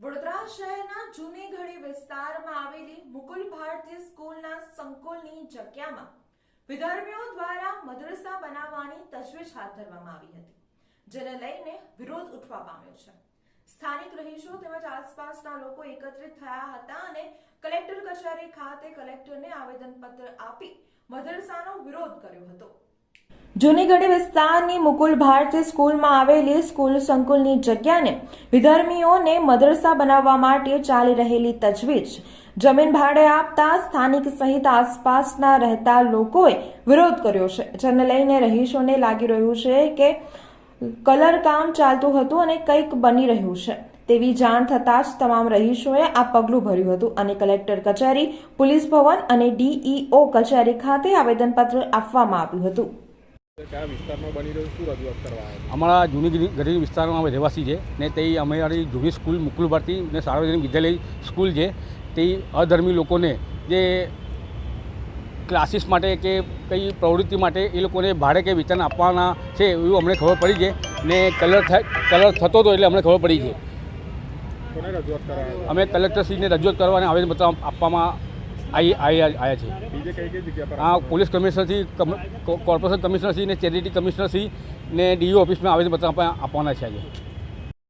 વડોદરા શહેરના જૂની ઘડી વિસ્તારમાં આવેલી મુકુલ ભારતીય સ્કૂલના સંકુલની જગ્યામાં વિધર્મીઓ દ્વારા મદરસા બનાવવાની તજવીજ હાથ ધરવામાં આવી હતી, જેને લઈને વિરોધ ઉઠવા પામ્યો છે. સ્થાનિક રહીશો તેમજ આસપાસના લોકો એકત્રિત થયા હતા અને કલેક્ટર કચેરી ખાતે કલેક્ટરને આવેદનપત્ર આપી મદરસાનો વિરોધ કર્યો હતો. જૂનીગઢી વિસ્તારની મુકુલ ભારતીય સ્કૂલમાં આવેલી સ્કૂલ સંકુલની જગ્યાને વિધર્મીઓને મદરસા બનાવવા માટે ચાલી રહેલી તજવીજ. જમીન ભાડે આપતા સ્થાનિક સહિત આસપાસના રહેતા લોકોએ વિરોધ કર્યો છે, જેને લઈને રહીશોને લાગી રહ્યું છે કે કલર કામ ચાલતું હતું અને કંઈક બની રહ્યું છે. તેવી જાણ થતાં જ તમામ રહીશોએ આ પગલું ભર્યું હતું અને કલેક્ટર કચેરી, પોલીસ ભવન અને ડીઈઓ કચેરી ખાતે આવેદનપત્ર આપવામાં આવ્યું હતું. અમારા જૂની ગરીબ વિસ્તારમાં અમે રહેવાસી છે ને તે અમારી જૂની સ્કૂલ મુકુલ ભારતી ને સાર્વજનિક વિદ્યાલય સ્કૂલ છે. તે અધર્મી લોકોને જે ક્લાસીસ માટે કે કઈ પ્રવૃત્તિ માટે એ લોકોને ભાડે કે વેતન આપવાના છે એવું અમને ખબર પડી છે ને કલર કલર થતો હતો એટલે અમને ખબર પડી છે. અમે કલેક્ટરશ્રીને રજૂઆત કરવા અને આવેદનપત્ર આપવામાં આવ્યા છે આ પોલીસ કમિશનરથી કોર્પોરેશન કમિશનરશ્રી ને ચેરિટી કમિશનરશ્રી ને ડીઓ ઓફિસમાં આવેદનપત્ર આપવા- આપવાના છે આજે.